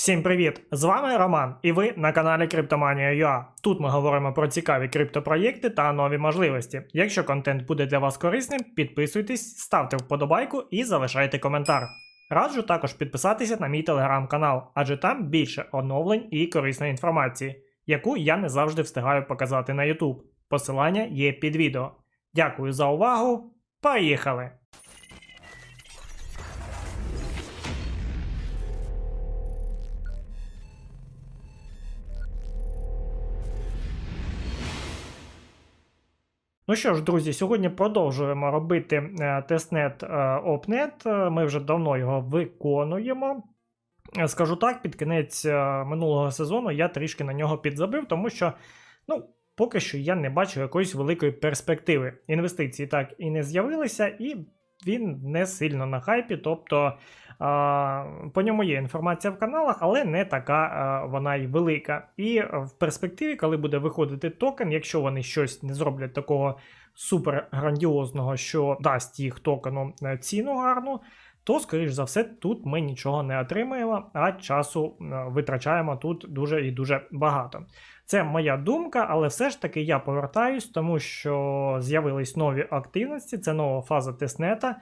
Всім привіт! З вами Роман, і ви на каналі Криптоманія.ua. Тут ми говоримо про цікаві криптопроєкти та нові можливості. Якщо контент буде для вас корисним, підписуйтесь, ставте вподобайку і залишайте коментар. Раджу також підписатися на мій телеграм-канал, адже там більше оновлень і корисної інформації, яку я не завжди встигаю показати на YouTube. Посилання є під відео. Дякую за увагу. Поїхали! Ну що ж, друзі, сьогодні продовжуємо робити е, тестнет е, OpNet. Е, Ми вже давно його виконуємо. Скажу так, під кінець минулого сезону я трішки на нього підзабив, тому що, ну, поки що я не бачу якоїсь великої перспективи. Інвестиції так і не з'явилися, і він не сильно на хайпі. Тобто по ньому є інформація в каналах, але не така вона й велика. І в перспективі, коли буде виходити токен, якщо вони щось не зроблять такого супер грандіозного, що дасть їх токену е, ціну гарну. То, скоріш за все, тут ми нічого не отримаємо, а часу е, витрачаємо тут дуже і дуже багато. Це моя думка, але все ж таки я повертаюсь, тому що з'явились нові активності, це нова фаза тестнета.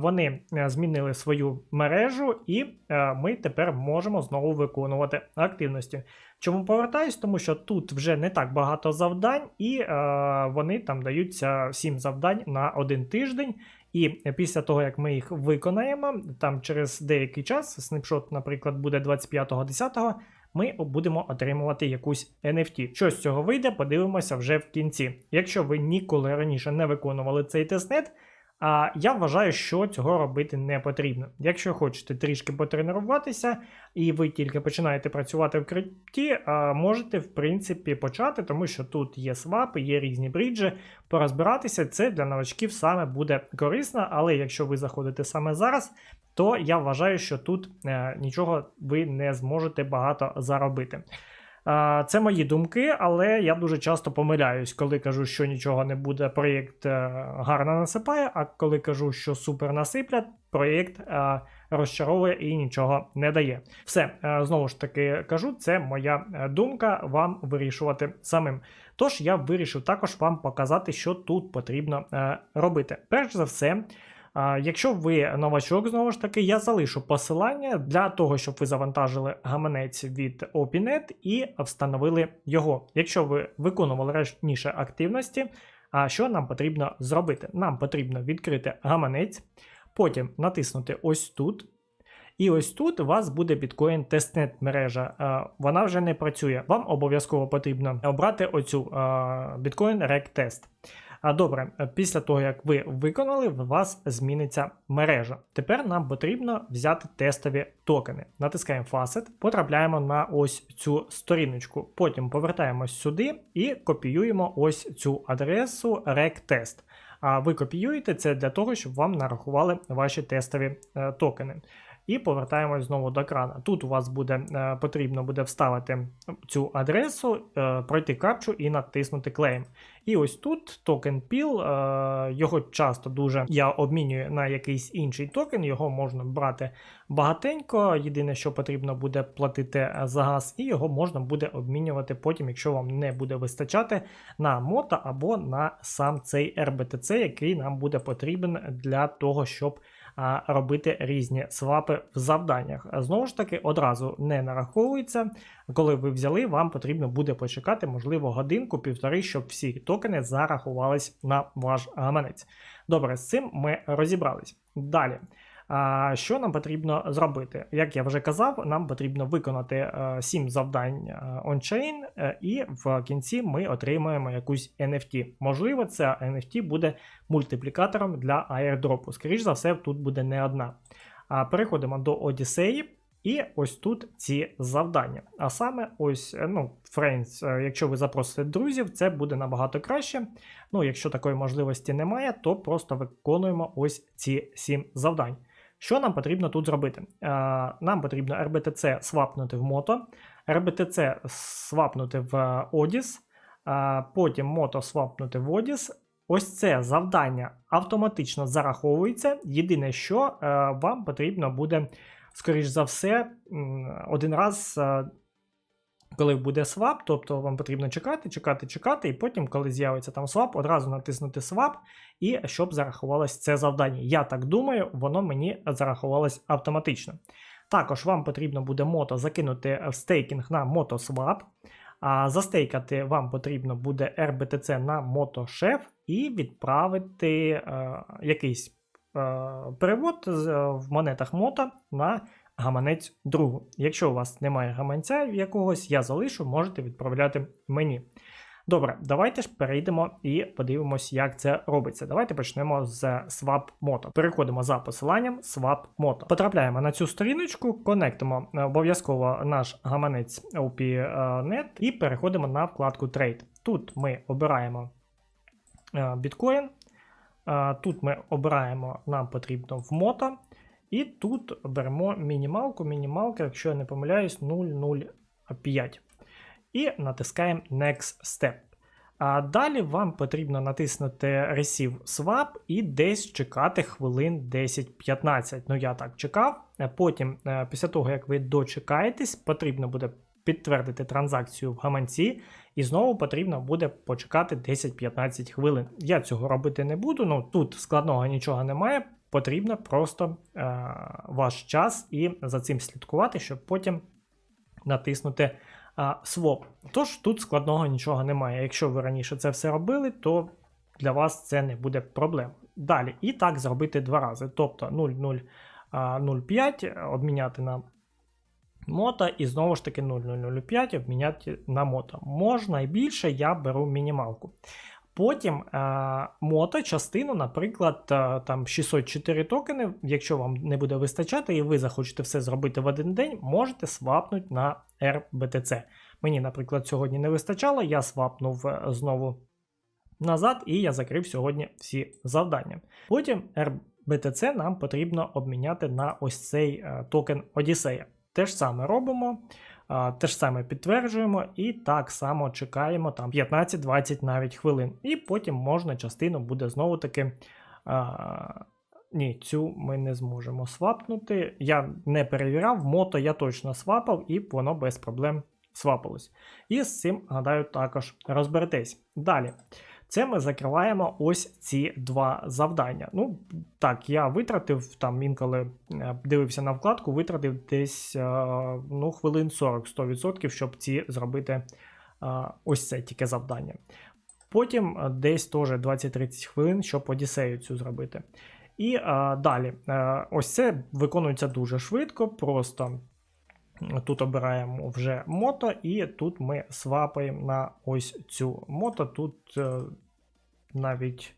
Вони е, змінили свою мережу, і е, ми тепер можемо знову виконувати активності. Чому повертаюсь? Тому що тут вже не так багато завдань, і е, вони там даються 7 завдань на один тиждень. І після того, як ми їх виконаємо, там через деякий час, снапшот, наприклад, буде 25.10, ми будемо отримувати якусь NFT. Що з цього вийде, подивимося вже в кінці. Якщо ви ніколи раніше не виконували цей тестнет, а я вважаю, що цього робити не потрібно. Якщо хочете трішки потренуватися, і ви тільки починаєте працювати в крипті, можете в принципі почати, тому що тут є свапи, є різні бріджі. Порозбиратися це для новачків саме буде корисно, але якщо ви заходите саме зараз, то я вважаю, що тут е, нічого ви не зможете багато заробити. Це мої думки, але я дуже часто помиляюсь, коли кажу, що нічого не буде, проєкт е, гарно насипає. А коли кажу, що супер насиплять, проєкт е, розчаровує і нічого не дає. Все, е, знову ж таки кажу, це моя думка, вам вирішувати самим. Тож я вирішив також вам показати, що тут потрібно робити. Перш за все. Якщо ви новачок, знову ж таки, я залишу посилання для того, щоб ви завантажили гаманець від OPNet і встановили його. Якщо ви виконували раніше активності, а що нам потрібно зробити? Нам потрібно відкрити гаманець, потім натиснути ось тут. І ось тут у вас буде біткоін тестнет мережа. Вона вже не працює. Вам обов'язково потрібно обрати оцю біткоін рек тест. А добре, після того, як ви виконали, у вас зміниться мережа. Тепер нам потрібно взяти тестові токени. Натискаємо Facet, потрапляємо на ось цю сторіночку. Потім повертаємось сюди і копіюємо ось цю адресу RecTest. А ви копіюєте це для того, щоб вам нарахували ваші тестові е, токени. І повертаємось знову до екрану. Тут у вас буде е, потрібно буде вставити цю адресу, е, пройти капчу і натиснути Claim. І ось тут токен PIL, е, його часто дуже я обмінюю на якийсь інший токен, його можна брати багатенько. Єдине, що потрібно буде платити за газ, і його можна буде обмінювати потім, якщо вам не буде вистачати на мото або на сам цей RBTC, який нам буде потрібен для того, щоб робити різні свапи в завданнях. Знову ж таки, одразу не нараховується. Коли ви взяли, вам потрібно буде почекати, можливо, годинку-півтори, щоб всі токени зарахувались на ваш гаманець. Добре, з цим ми розібрались. Далі. Що нам потрібно зробити? Як я вже казав, нам потрібно виконати е, 7 завдань ончейн, е, і в кінці ми отримаємо якусь NFT. Можливо, ця NFT буде мультиплікатором для airdropу. Скоріше за все, тут буде не одна. Переходимо до Одіссеї. І ось тут ці завдання. А саме, ось, е, ну, е, якщо ви запросите друзів, це буде набагато краще. Ну, якщо такої можливості немає, то просто виконуємо ось ці 7 завдань. Що нам потрібно тут зробити? Е, Нам потрібно RBTC свапнути в мото, RBTC свапнути в ODIS, е, потім мото свапнути в ODIS. Ось це завдання автоматично зараховується. Єдине, що е, вам потрібно буде скоріш за все, один раз. Коли буде свап, тобто вам потрібно чекати, чекати, чекати, і потім, коли з'явиться там свап, одразу натиснути свап, і щоб зарахувалось це завдання. Я так думаю, воно мені зарахувалось автоматично. Також вам потрібно буде мото закинути в стейкінг на мотосвап. А застейкати вам потрібно буде RBTC на мотошеф і відправити е, якийсь е, перевод е, в монетах мото на гаманець другу. Якщо у вас немає гаманця якогось, я залишу, можете відправляти мені. Добре, давайте ж перейдемо і подивимось, як це робиться. Давайте почнемо з Swap Moto. Переходимо за посиланням Swap Moto. Потрапляємо на цю сторіночку, конектимо е, обов'язково наш гаманець OP.net і переходимо на вкладку Trade. Тут ми обираємо е, біткоін. Е, Тут ми обираємо, нам потрібно в мото. І тут беремо мінімалку. Мінімалка, якщо я не помиляюсь, 0,05. І натискаємо Next Step. А далі вам потрібно натиснути Receive Swap і десь чекати хвилин 10-15. Ну, я так чекав. Е, Потім, е, після того, як ви дочекаєтесь, потрібно буде підтвердити транзакцію в гаманці, і знову потрібно буде почекати 10-15 хвилин. Я цього робити не буду, ну тут складного нічого немає. Потрібно просто е, ваш час і за цим слідкувати, щоб потім натиснути а, своп. Тож тут складного нічого немає. Якщо ви раніше це все робили, то для вас це не буде проблем. Далі, і так зробити два рази. Тобто 0,005 обміняти на мото, і знову ж таки 0,005 обміняти на мото. Можна і більше, я беру мінімалку. Потім е, мото частину, наприклад, е, там 604 токени, якщо вам не буде вистачати, і ви захочете все зробити в один день, можете свапнути на RBTC. Мені, наприклад, сьогодні не вистачало, я свапнув е, знову назад, і я закрив сьогодні всі завдання. Потім RBTC нам потрібно обміняти на ось цей токен Одіссея. Те ж саме робимо. Те ж саме підтверджуємо і так само чекаємо там 15-20 навіть хвилин. І потім можна частину буде знову таки. А, ні, цю ми не зможемо свапнути. Я не перевіряв, мото я точно свапав, і воно без проблем свапалось. І з цим, гадаю, також розберетесь. Далі. Це ми закриваємо ось ці два завдання. Ну, так, я витратив там інколи е, дивився на вкладку, витратив десь е, ну, хвилин 40-100%, щоб ці зробити е, ось це тільки завдання. Потім десь теж 20-30 хвилин, щоб Одіссею цю зробити. І е, далі, е, ось це виконується дуже швидко, просто Тут обираємо вже мото, і тут ми свапаємо на ось цю мото. Тут е, навіть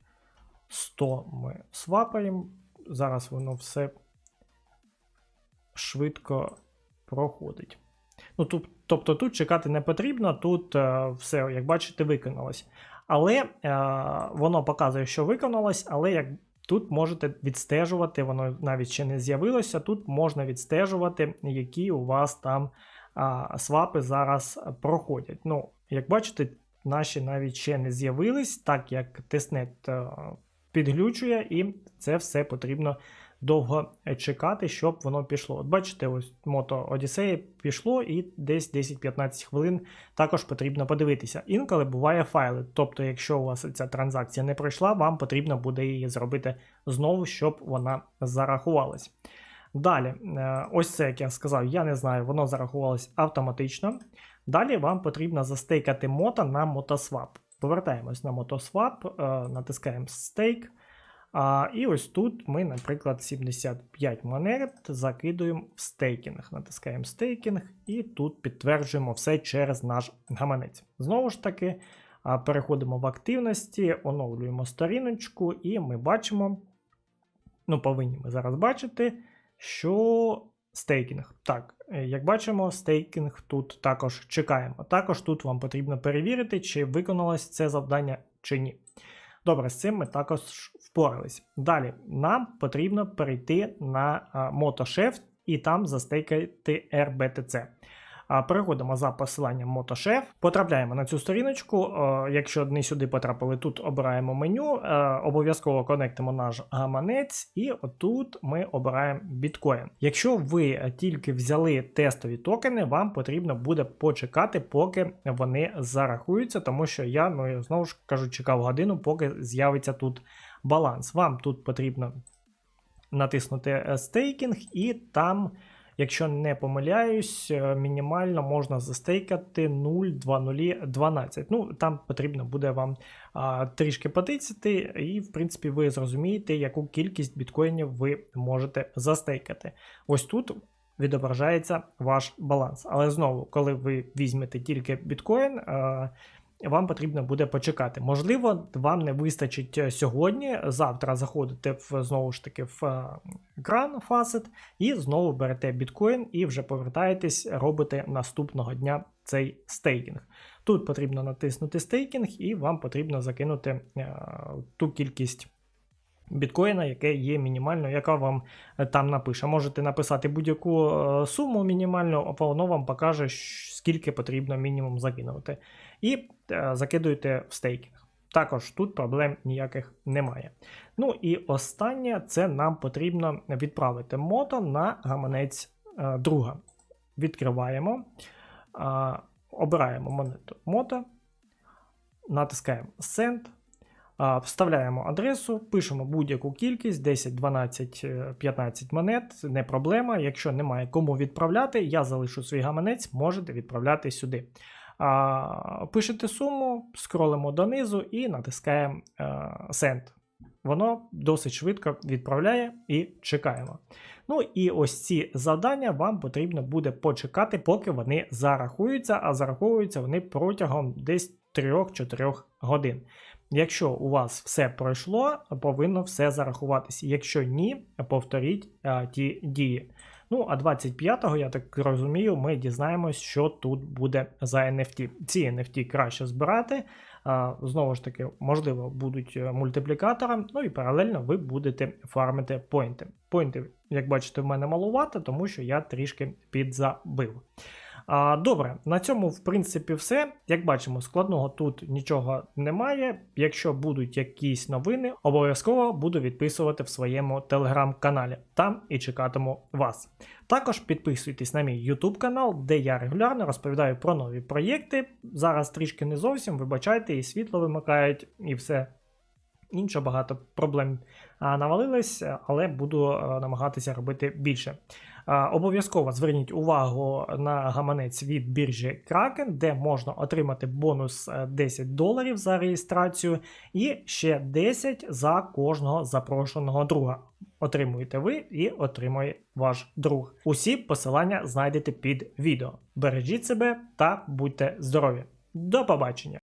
100 ми свапаємо. Зараз воно все швидко проходить. Ну, тут, Тобто тут чекати не потрібно, тут е, все, як бачите, виконалось. Але е, воно показує, що виконалось, але як Тут можете відстежувати, воно навіть ще не з'явилося. Тут можна відстежувати, які у вас там а, свапи зараз проходять. Ну, Як бачите, наші навіть ще не з'явились, так як тестнет а, підглючує, і це все потрібно довго чекати, щоб воно пішло. От бачите, ось мото Одіссея пішло, і десь 10-15 хвилин також потрібно подивитися. Інколи буває файли. Тобто, якщо у вас ця транзакція не пройшла, вам потрібно буде її зробити знову, щоб вона зарахувалась. Далі, е, ось це, як я сказав, я не знаю, воно зарахувалось автоматично. Далі вам потрібно застейкати мото на мотосвап. Повертаємось на мотосвап, е, натискаємо стейк. А, І ось тут ми, наприклад, 75 монет закидуємо в стейкінг. Натискаємо стейкінг і тут підтверджуємо все через наш гаманець. Знову ж таки, переходимо в активності, оновлюємо сторіночку, і ми бачимо, ну, повинні ми зараз бачити, що стейкінг. Так, як бачимо, стейкінг тут також чекаємо. Також тут вам потрібно перевірити, чи виконалось це завдання чи ні. Добре, з цим ми також впорались. Далі нам потрібно перейти на MotoShift і там застейкати RBTC. Переходимо за посиланням Мотошеф, потрапляємо на цю сторіночку. Е, Якщо не сюди потрапили, тут обираємо меню, е, обов'язково конектимо наш гаманець, і отут ми обираємо біткоін. Якщо ви тільки взяли тестові токени, вам потрібно буде почекати, поки вони зарахуються, тому що я ну знову ж кажу, чекав годину, поки з'явиться тут баланс. Вам тут потрібно натиснути е, стейкінг, і там, якщо не помиляюсь, е, мінімально можна застейкати 0,2012. Ну, там потрібно буде вам а, трішки потицяти, і, в принципі, ви зрозумієте, яку кількість біткоїнів ви можете застейкати. Ось тут. Відображається ваш баланс. Але знову, коли ви візьмете тільки біткоін, е, вам потрібно буде почекати. Можливо, вам не вистачить е, сьогодні. Завтра заходите в знову ж таки в е, екран Facet і знову берете біткоін і вже повертаєтесь, робите наступного дня цей стейкінг. Тут потрібно натиснути стейкінг, і вам потрібно закинути е, ту кількість. Біткоїна, яке є мінімальною, яка вам е, там напише. Можете написати будь-яку е, суму мінімальну, а воно вам покаже, скільки потрібно мінімум закинути. І е, закидуєте в стейкінг. Також тут проблем ніяких немає. Ну і останнє це нам потрібно відправити мото на гаманець друга. Відкриваємо, обираємо монету мото, натискаємо Send. Вставляємо адресу, пишемо будь-яку кількість 10, 12, е, 15 монет, не проблема. Якщо немає кому відправляти, я залишу свій гаманець, можете відправляти сюди. Пишете суму, скролимо донизу і натискаємо е, Send. Воно досить швидко відправляє і чекаємо. Ну і ось ці завдання вам потрібно буде почекати, поки вони зарахуються, а зараховуються вони протягом десь 3-4 годин. Якщо у вас все пройшло, повинно все зарахуватися. Якщо ні, повторіть а, ті дії. Ну, а 25-го, я так розумію, ми дізнаємось, що тут буде за NFT. Ці NFT краще збирати. А, знову ж таки, можливо, будуть е, мультиплікатором, ну і паралельно ви будете фармити поінти. Поінти, як бачите, в мене малувато, тому що я трішки підзабив. А, Добре, на цьому, в принципі, все. Як бачимо, складного тут нічого немає. Якщо будуть якісь новини, обов'язково буду відписувати в своєму телеграм-каналі. Там і чекатиму вас. Також підписуйтесь на мій YouTube канал, де я регулярно розповідаю про нові проєкти. Зараз трішки не зовсім, вибачайте, і світло вимикають, і все. Інше багато проблем а, навалилось, але буду намагатися робити більше. Обов'язково зверніть увагу на гаманець від біржі Kraken, де можна отримати бонус е, 10 доларів за реєстрацію і ще 10 за кожного запрошеного друга. Отримуєте ви і отримує ваш друг. Усі посилання знайдете під відео. Бережіть себе та будьте здорові. До побачення!